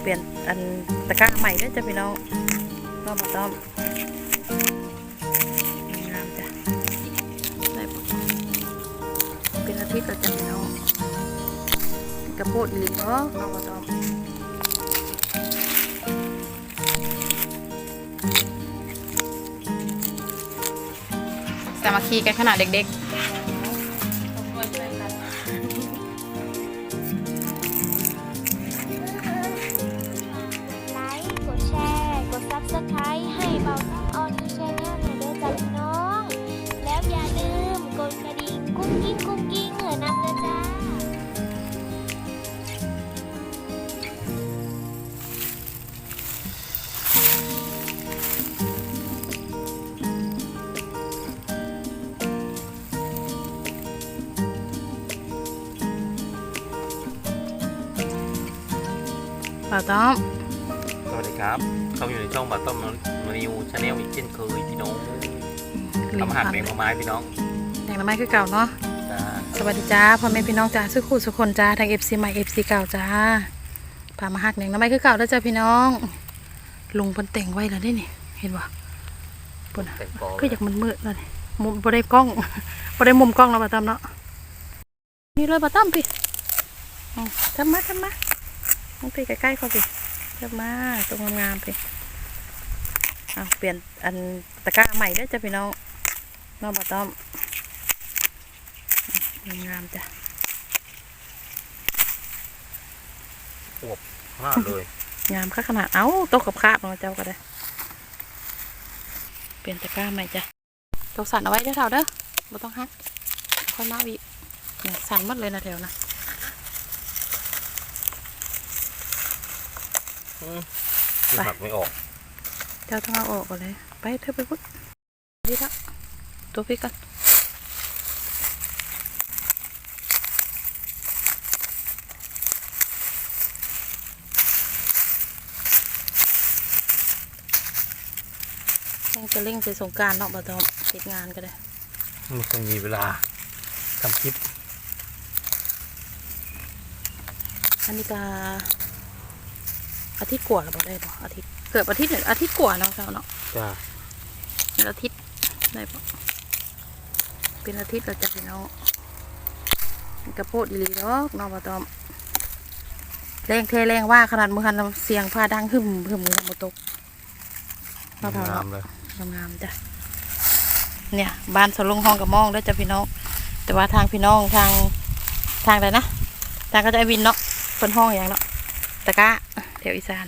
เปลี่ยนอันตะกร้าใหม่ด้วยจ้ะพี่น้องต้อมต้อมงามจ้ะได้ปเป็นอาทิตย์แล้วจ้ะพี่น้องกระโปดอีหลีเนาะต้อมต้อมสามัคคีกันขนาดเด็กไต้อม สวัสดีครับเขาอยู่ในช่องบัตต้อมนิวชาแนลอีกเช่นเคยพี่น้องทำอาหารเมนูไม้พี่น้องแต่งละไม้คือเก่าเนาะจ้าสวัสดีจ้าพ่อแม่พี่น้องจ้าสุขุสุคนจ้าทาง FC ใหม่ FC เก่าจ้าพามาหักแหน่งละไม้คือเก่าแล้วจ้าพี่น้องลุงเพิ่นแต่งไว้แล้วนี่นี่เห็นบ่ปุ่นน่ะแต่งกอคืออยากมันมืดแล้วนี่มุมบ่ได้กล้องบ่ได้มุมกล้องแล้วป่าต้อมเนาะนี่เลยป่าต้อมพี่อืมทำมาทำมา ต้องไปใกล้ๆเขาพี่ทำมาตรงงามๆพี่เอาเปลี่ยนอันตะกร้าใหม่ด้วยจ้าพี่น้องเน้องป่าต้อมงามๆจ้ะมากเลย งามค่าขนาด เอ้าโตะกับคาบเนาะเจ้าก็ได้ เปลี่ยนตะกร้าใหม่จ้ะตกสั่นเอาไว้เด้อเท่าเด้อบ่ต้องฮักค่อยมาวิเนี่ยสั่นหมดเลยนะแถวนะ คือ หักไม่ออก เจ้าต้องเอาออกก่อนเลย ไปเธอไปพุดนี่ละตัวพี่กันยังจะเร่งไปสงกรารเนาะบ่ต้องติดงานก็ได้ไม่เคยมีเวลาทำคลิป อันนี้ก็ อาทิตย์กว่าแล้วบ่ได้บ่อาทิตย์เกือบอาทิตย์หนึ่งอาทิตย์กว่าเนาะเจ้าเนาะจ้าเป็นอาทิตย์ได้บ่เป็นอาทิตย์แล้วจ้ะพี่น้องมันกระโพดอีหลีดอกเน้องบ่ตอมแรงเทแรงว่าขนาดมือหันเสียงผ้าดังหึมหึมเลยบ่ตกมะพร้าวงาเนาะมเลยงามๆจ้ะเนี่ยบ้านสวนลุงห้องกับมองเด้อจ้ะพี่น้องแต่ว่าทางพี่น้องทางทางใดนะทางก็จะไอวินเนาะเป็นห้องอย่างเนาะตะกร้า แถวอีสาน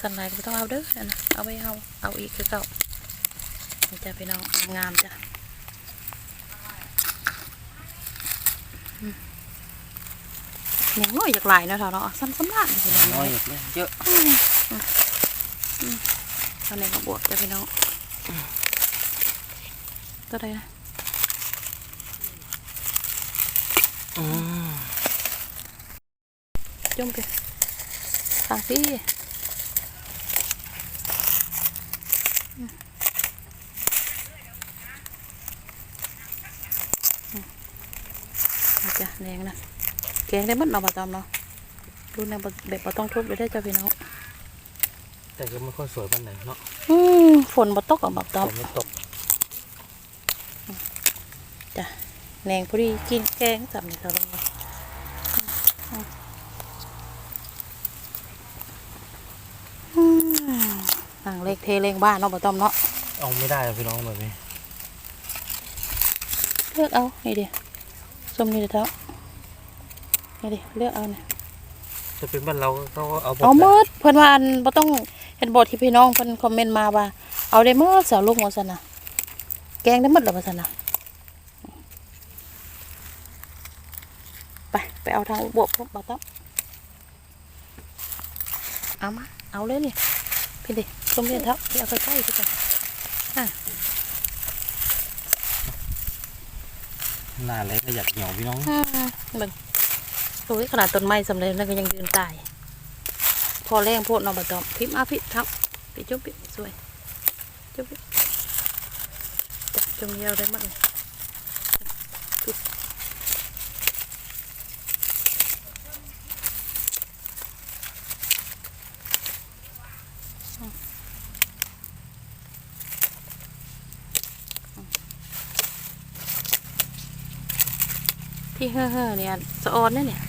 สันไลน์ก็บ่ต้องเอาเด้อนั่นนะเอาไปเอาเอาอีกคือเก่านี่จ้ะพี่น้องงามๆจ้ะอืมเนี่ยน้อยอยากหลายเนาะเถอะเนาะซ้ำซ้ำลาดพี่น้องน้น้ออยยเยอะตอนนี้มาบวกจ้ะพี่น้องตัวใดนะอืมจุ่มไป ทางพี่อืมอืมเอาจ้ะแดงนะแกงได้หมดเนาะบะตอมเนาะดูแนวบ่แบบบ่ต้องทุบไปได้อจ้ะพี่น้องแต่ก็ไม่ค่อยสวยปานไหนเนาะอืมฝนบ่ตกอะบะตอฝมนไม่ตกจ้ะแหนงพอดีกินแกงสับนี่เขาลงมาอืมอืมหนังเล็กเทเล็งบ้านเนาะบะตอมเนาะเอาไม่ได้อะพี่น้องแบบนี้เลือกเอานี่ดิส้มนี่เดี๋ยวเท้านี่ดิเลือกเอาเนี่ยจะเป็นบ้านเราเขาก็เอาหมดเอาแหเมิละดเพื่อนว่าอันบ่ต้องเห็นบทที่พี่น้องเพิ่นคอมเมนต์มาว่า เอาได้เมิดสาวลูกว่าซั่นน่ะแกงได้เมิดหรอว่าซั่นน่ะไปไปเอาทางบวกพวกบ่ต้องเอามาเอาเลยนี่ พี่ดิส้มนี่เท้าพี่เอาไปใกล้ๆพี่จ้ะหน้าเล็กก็อยากเหี่ยวพี่น้องอืมเบิ่งโอ้ยขนาดต้นไม้สำเร็จแล้วก็ยังยืนตาย พอแรงโพดเนาะบ่ต้องพิมพ์เอาพี่ทับพี่จุ๊บพี่สวยจุ๊บพี่จับจงเดียวได้หมดเลย ที่เฮ่อๆเนี่ยสะออนเนี่ยเนี่ย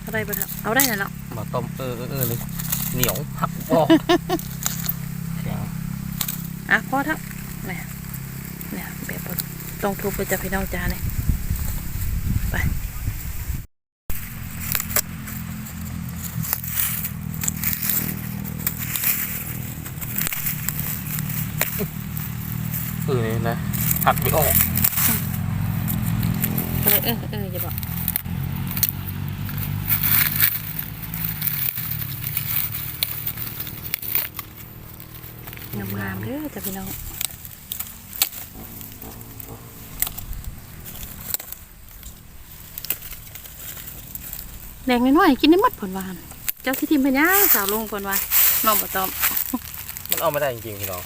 เอาได้ปะครับเอาได้แล้วเนาะมาต้มเออเออเออเลยเหนียวหักบอกแข็งอะพอทับเนี่ยเนี่ยแบบบ่ต้องทุบไปจะพี่น้องจ้าเนี่ยไปเออเนี่ยนะหักไม่ออก ไปเลยเออเอออย่าบอกงามๆเด้อจ้ะพี่น้องแดงน้อยๆกินได้หมดผลวาน เจ้าที่ทิมพญาสาวลงผลวานน้องบะตอม มันเอาไม่ได้จริงๆพี่น้อง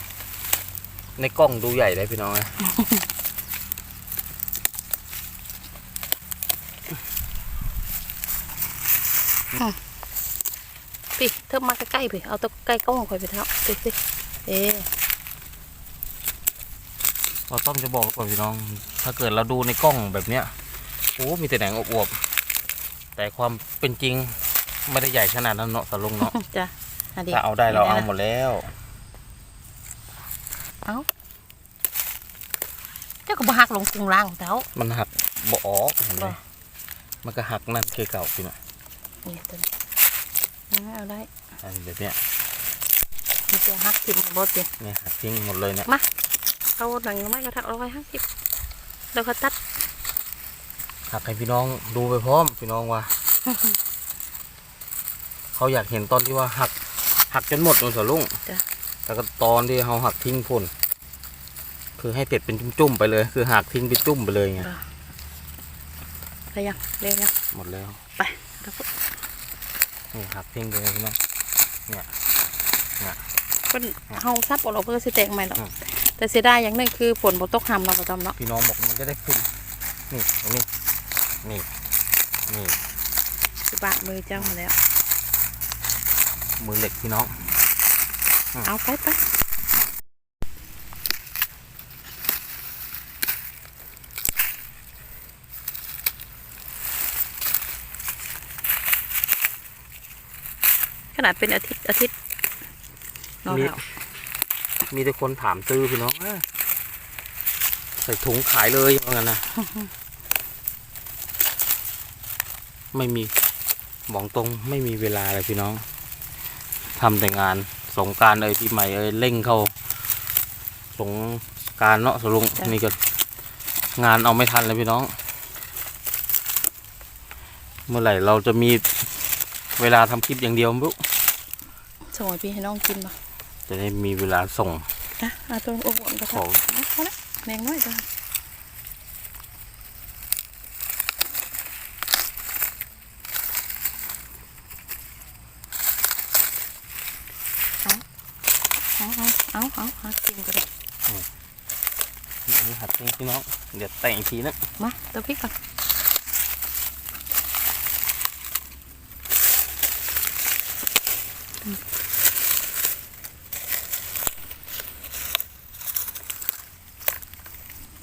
ในกล้องดูใหญ่เลยพี่น้องนะ ปีเธอมาใกล้ๆไปเอาตัวใกล้กล้องคอยไปเท่าสิสิเอ๊ะเราต้อมจะบอกก่อนพี่น้อง ถ้าเกิดเราดูในกล้องแบบเนี้ยโอ้ มีแต่แหนงอวบๆแต่ความเป็นจริงไม่ได้ใหญ่ขนาดนั้นเนาะสลุงเนาะจ้ะอันนี้ถ้าเอาได้เราเอาหมดแล้ว เอาเจ้าก็บ่หักลงกรุงล่างของเท้ามันหักบ่ออกเห็นไหมบ่มันก็หักนั่นคือเก่าพี่น้อง นี่ตัวนี้เอาเอาได้อันแบบเนี้ยมีตัวหักทิมบดดิเนี่ยหักทิ้งหมดเลยเนี่ยเอาหนังไม้กระทักเอาไว้ห้าสิบแล้วก็ตัดหักให้พี่น้องดูไปพร้อมพี่น้องว่า เขาอยากเห็นตอนที่ว่าหักหักจนหมดเลยสลุงจ้ะแล้วก็ตอนที่เขาหักทิ้งพุ่นคือให้เป็ดเป็นจุ่มๆไปเลย คือหักทิ้งเป็นจุ่มไปเลยไงไปยังเร็วยังหมดแล้วแล้วก็ นี่หักทิ้งไปเลยพี่น้องเพิ่นเฮาซับออกเราเพื่อสิแตกใหม่หรอกอืม แต่เสียดายอย่างหนึงคือฝนบ่ตกหำเราประจำเนาะพี่น้องบอกมันจะได้ขึ้นนี่ตรงนี้นี่นี่สิบาทมือเจ้ามาแล้ว มือเหล็กพี่น้องเอาไปไป นาดเป็นอาทิตย์อาทิตย์นอนมีแล้วมีแต่คนถามซื้อพี่น้องเอ้ยใส่ถุงขายเลยว่างั้นนะไม่มีบอกตรงไม่มีเวลาเลยพี่น้องทำแต่งานสงกรารเอ้ยปีใหม่เอ้ยเร่งเข้าสงกรารเนาะสลุงนี่ก็งานเอาไม่ทันเลยพี่น้อง เมื่อไหร่เราจะมี เวลาทำคลิปอย่างเดียวไม่รู้ส่งให้พี่ให้น้องกินมาจะได้มีเวลาส่ง อะเอาตัวอบอุ่นไปขครัอบงเอาพอละแรงน้อยจ้ะเอาเอาเอาเอาเอากินก็ได้อันนี้หัดเองพี่น้อง เดี๋ยวแต่งอีกทีนะมาตัวพริกก่อน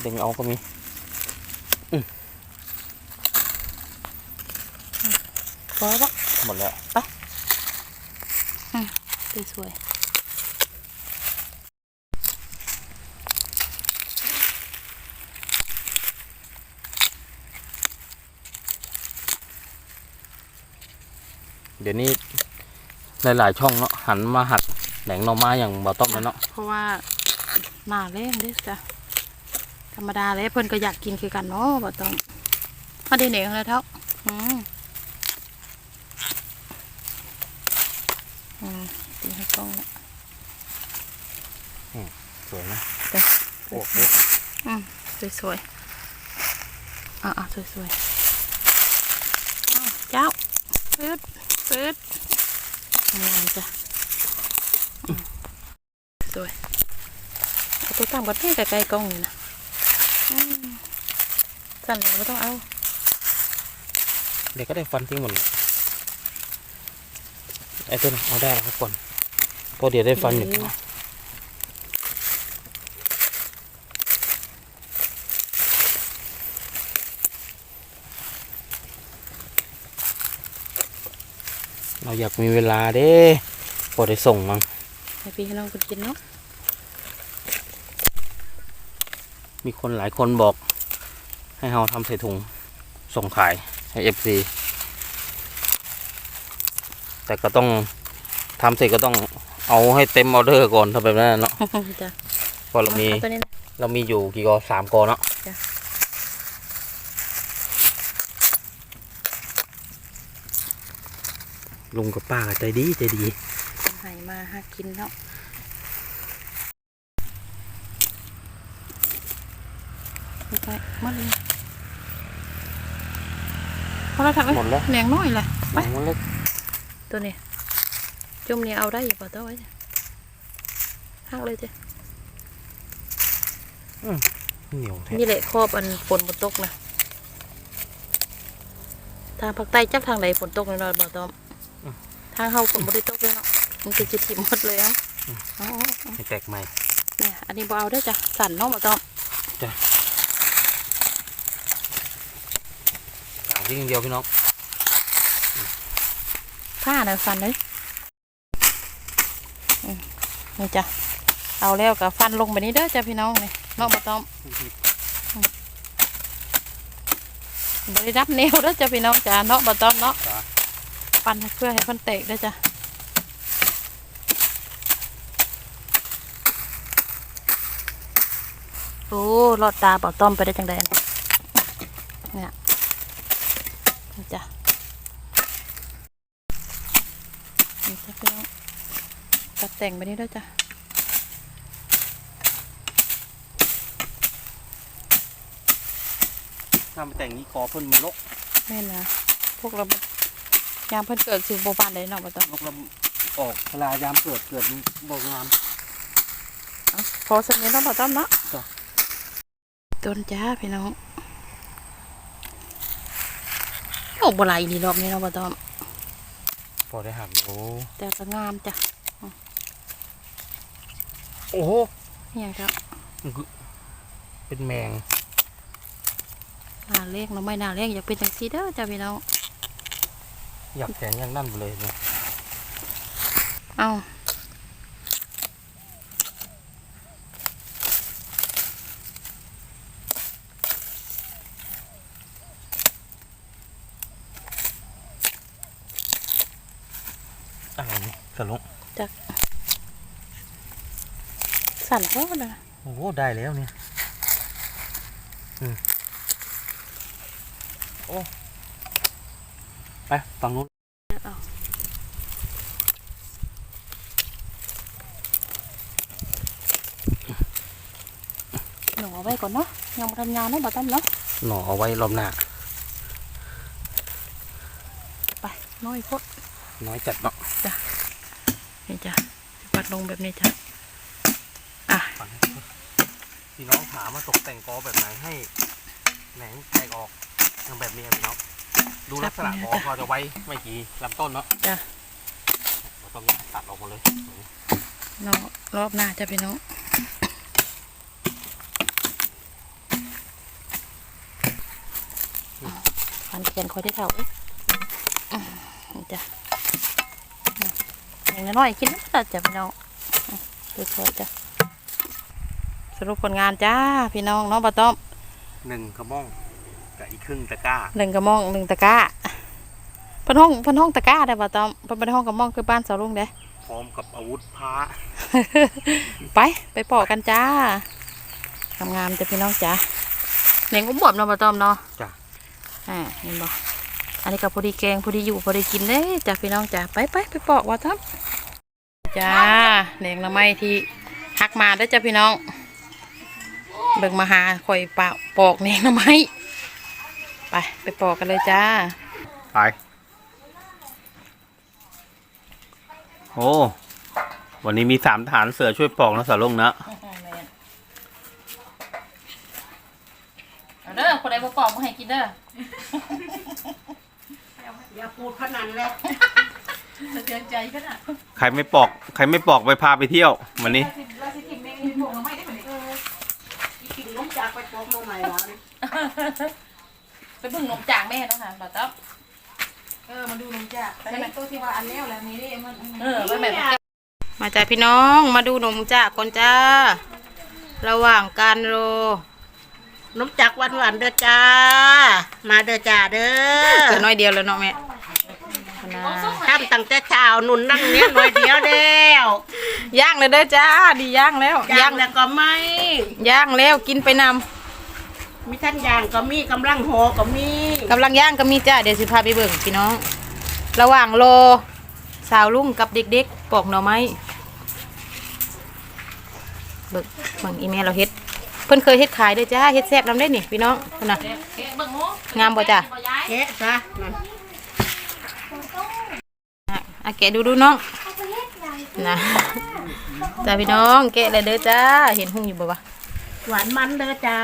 ดึงเอาก็มีพอแล้วหมดแล้วสวยเดี๋ยวนี้ หลายๆช่องเนาะหันมาหัดแหนงหน่อไม้อย่างบ่ต้อมแล้วเนาะเพราะว่าหน้าแรงเด้จ้ะธรรมดาเลยเพิ่นก็อยากกินคือกันเนาะบ่ต้องมาได้เหนียวเลยเท่าอืมอืมตีให้กล้องละสวยนะจ้ะโอ้โหอืมสวยๆอะอะสวยๆอ้าวเจ้าปืดปืด งามจ้ะอืมสวยเอาตัวตามกันให้ไกลๆกล้องอยู่นะอืมสั่นเลยไม่ต้องเอา เดี๋ยวก็ได้ฟันทิ้งหมดเลยไอ้ต้นเอาได้แล้วครับก่อนเพราะเดี๋ยวได้ฟันอยู่ เราอยากมีเวลาเด้พอได้ส่งมั้งให้พี่ให้น้องคุณกินเนาะมีคนหลายคนบอก ให้เราทำใส่ถุงส่งขายให้เอฟซีแต่ก็ต้องทำเสร็จก็ต้องเอาให้เต็มออเดอร์ก่อนทำแบบนั้นนะเนาะจ้ะเพราะเรามีอตัวนี้นะเรามีอยู่กี่กอสามกอเนาะจ้ะ ลุงกับป้าก็ใจดีใจดีให้มาหากินเนาะไปหมดเลยพอแล้วถักหมดแล้วแหนงน้อยแหละหไปนังมันเล็กตัวนี้จุ่มนี้เอาได้อยู่ป่ะตัวไว้จ้ะหักเลยจ้ะเหนียวแท้นี่แหละครอบอันฝนบนตกนะทางภาคใต้จักทางไหนฝนตกแน่นอนบ่ตอม ทางเฮาฝนบ่ได้ตกเลยเนาะมันจะจิตถิ่มหมดเลยเอะอ๋อให้แตกใหม่เนี่ยอันนี้บ่เอาได้อจ้ะสั่นเนาะบ่ตอมสามที่อย่างเดียวพี่น้องผ้าน่ะสั่นเลยอืมนี่จ้ะเอาแล้วก็ฟันลงไปนี้เด้อจ้ะพี่น้องนี่เนาะบ่ตอมบริรับแนวเด้อจ้ะพี่น้องจ้าเนาะบ่ต้องเนาะจ้ะ ปั่นเพื่อให้มันแตกเด้อจ้ะโอ้รอดตาเป่าต้อมไปได้จังใดเนี่ยนี่จ้ะนี่จ้ะพี่น้องตัดแต่งไปนี้เด้อจ้ะทำแต่งนี้คอเพิ่นมันลกแม่นนะพวกเรา ยามเพิ่นเกิดสิบ่ปานใดเนาะบ่ต้องลกลำออกเวลายามเกิดเกิดบอกงาม พอสำเนียงต้องบ่ต้องเนาะจ้ะ ต้นจ้าพี่น้องโอ้บ่ไหลนี่รอบนี้เนาะบ่ต้องพอได้หักโอ้แต่ก็งามจ้ะโอ้โหนี่หยังครับเป็นแมงหน้าเลี้ยงเราไม่หน้าเลี้ยงอยากเป็นจังซี่เด้อจ้ะพี่น้อง อยากแขนอย่างนั่นไปเลยเนี่ยเอ้าอะไรนี่สลุงสั่นบ่น่ะโอ้โหได้แล้วเนี่ย อืมโอ้ ไปฝั่งนู้นเอาหนูเอาไว้ก่อนเนาะยังบ่ทันยาวเนาะบ่ต้องเนาะหน่อเอาไว้รอบหน้าไปน้อยโพดน้อยจัดเนาะนี่จ้ะปัดลงแบบนี้จ้ะอะพี่น้องถามมาตกแต่งกอแบบไหนให้แหนงแตกออกทำแบบนี้อะพี่น้อง ดูลักษณะกอเราจะไว้ไม่กี่ลำต้นเนาะจ้ะเราต้องตัดออกหมดเลยน้องรอบหน้าจะพี่น้องฟันเขียนคอยได้เท่าเอ้ยอืมนี่จ้ะอย่างน้อยๆกินแล้วจ้ะพี่น้องอืมสวยๆจ้ะสรุปผลงานจ้าพี่น้องเน้องปลาต้อมหนึ่งกระม่อง กับอีกครึ่งตะกร้าหนึ่งกระมองหนึ่งตะกร้าเพันห้องเพันห้องตะกร้าได้ปลาต้อมเพันเป็นห้องกระมองคือบ้านสาวลุงเด้ พร้อมกับอาวุธพระไปไปปอกกันจ้างามๆจ้ะพี่น้องจ้าเหน่งอุ้มบวบเนาะปลาต้อมเนาะจ้ะอ่าเห็นบ่อันนี้ก็พอดีแกงพอดีอยู่พอดีกินเด้จ้ะพี่น้องจ้ะไปไปไปปอกว่าทับจ้าเหน่งละไม้ที่หักมาเด้อจ้ะพี่น้อง เบิ่งมาหาข่อยเปล่าปอกเหน่งละไม้ ไป ไปปอกกันเลยจ้า ไป โอ้ วันนี้มีสามฐานเสือช่วยปอกนะสาวลุงนะเอาเด้อคนใดบ่ปอกบ่ให้กินเด้อ อย่าพูดขนาดนั้นแหละสะเทือนใจขนาดใครไม่ปอก ใครไม่ปอกไปพาไปเที่ยว วันนี้เราสิกินแมงมีพวกเราไม่ได้เหมือนกันอีกินล้มจากไปโป๊กมาใหม่แล้วนี่ ไปเบิ่งนมจากแม่น้องหานบ่ต้อมเออมาดูนมจ้ะแต่ในตัวที่ว่าอันแล้วแล้วนี้นี่มันเออไปแบบมาจ้าพี่น้องมาดูนมจ้าคนจ้า ระหว่างการรอน้ำจักวันหวานๆเด้อจ้า มาเด้อจ้าเด้เหลืออน้อยเดียวแล้วเนาะแม่นะทำตั้งแต่เช้าหนุนนั่งเนี้ยหน่อยเดียวแล้วย่างเลยเด้อจ้า ดีย่างแล้วย่างแล้วก็ไม่ย่างแล้วกินไปนำ มีท่านย่างก็มีกำลังโหก็มีกำลังย่างก็มีจ้าเดี๋ยวสิพาไปเบิ่งพี่น้อง ระหว่างรอสาวลุงกับเด็กๆปอกหน่อไม้เบิ่งเบิ่งอีเมลเราเฮ็ด เพิ่นเคยเฮ็ดขายเด้อจ้าเฮ็ดแซ่บนำได้นี่พี่น้องพุ่นน่ะงามบ่จ้าแกะซะนั่นอะอะแกะดูดูน้องนะจ้าพี่น้องแกะเลยเด้อจ้าเห็นหุ่งอยู่บ่วะ หวานมันเด้อจ้า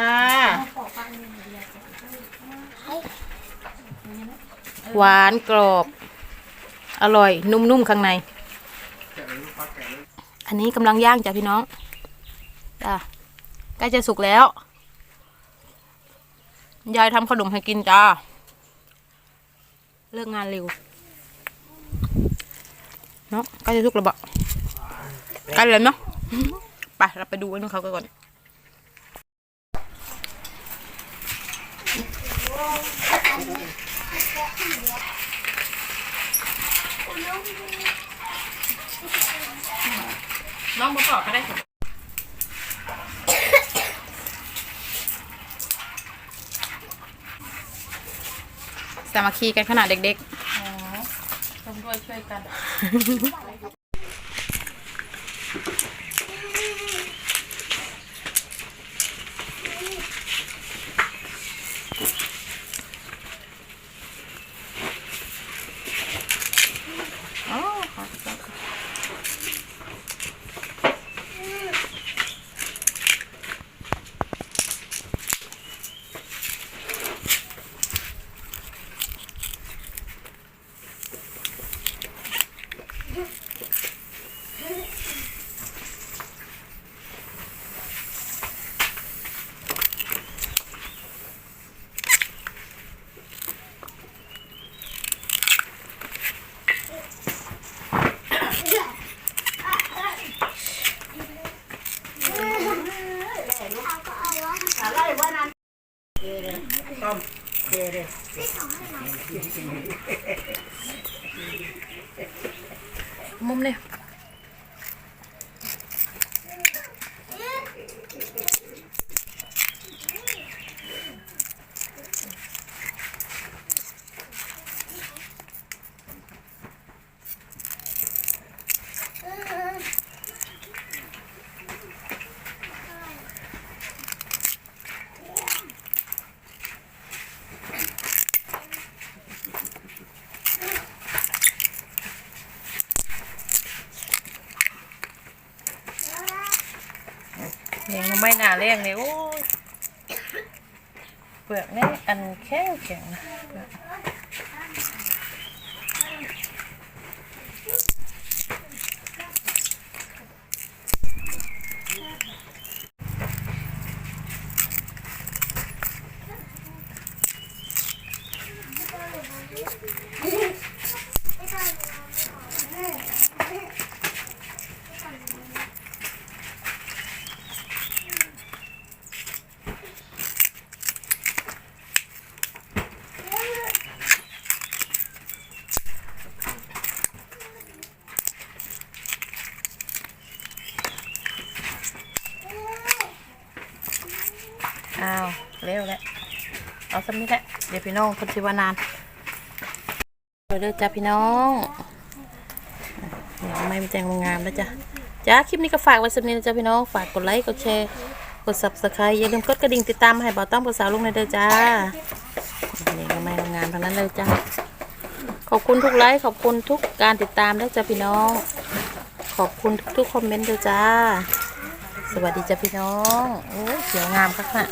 หวานกรอบ อร่อย นุ่มๆข้างใน อันนี้กำลังย่างจ้ะพี่น้องจ้าใกล้จะสุกแล้ว ยายทำขนมให้กินจ้า เลิกงานเร็ว เนาะใกล้จะสุกแล้วบะใกล้แล้วเนาะไปเราไปดูกันเขากันก่อน น้องประกอบก็ได้สามัคคีกันขนาดเด็กร่วมด้วยช่วยกัน ไม่น่าเลี้ยงเลยโอ้ยเปลือกนี่อันแข็งแข็งนะ อ้าวเร็วแล้วเอาสักนิดแหละเดี๋ยวพี่น้องคนสิว่านานไปเด้อจ้าพี่น้องเดี๋ยวไม่มีแจงงามแล้วจ้ะจ้าคลิปนี้ก็ฝากไว้สักนิดนะจ้าพี่น้องฝากกดไลค์กดแชร์กด subscribe อย่าลืมกดกระดิ่งติดตามให้บ่าต้อมภาษาวลุงในอยเด้อจ้าเนี่ก็ไม่งามทั้งนั้นเลยจ้าขอบคุณทุกไลค์ขอบคุณทุกการติดตามแล้วจ้าพี่น้อง ขอบคุณทุกๆคอมเมนต์ด้วยจ้า สวัสดีจ้าพี่น้องโอ้เขียวงามคักน่ะ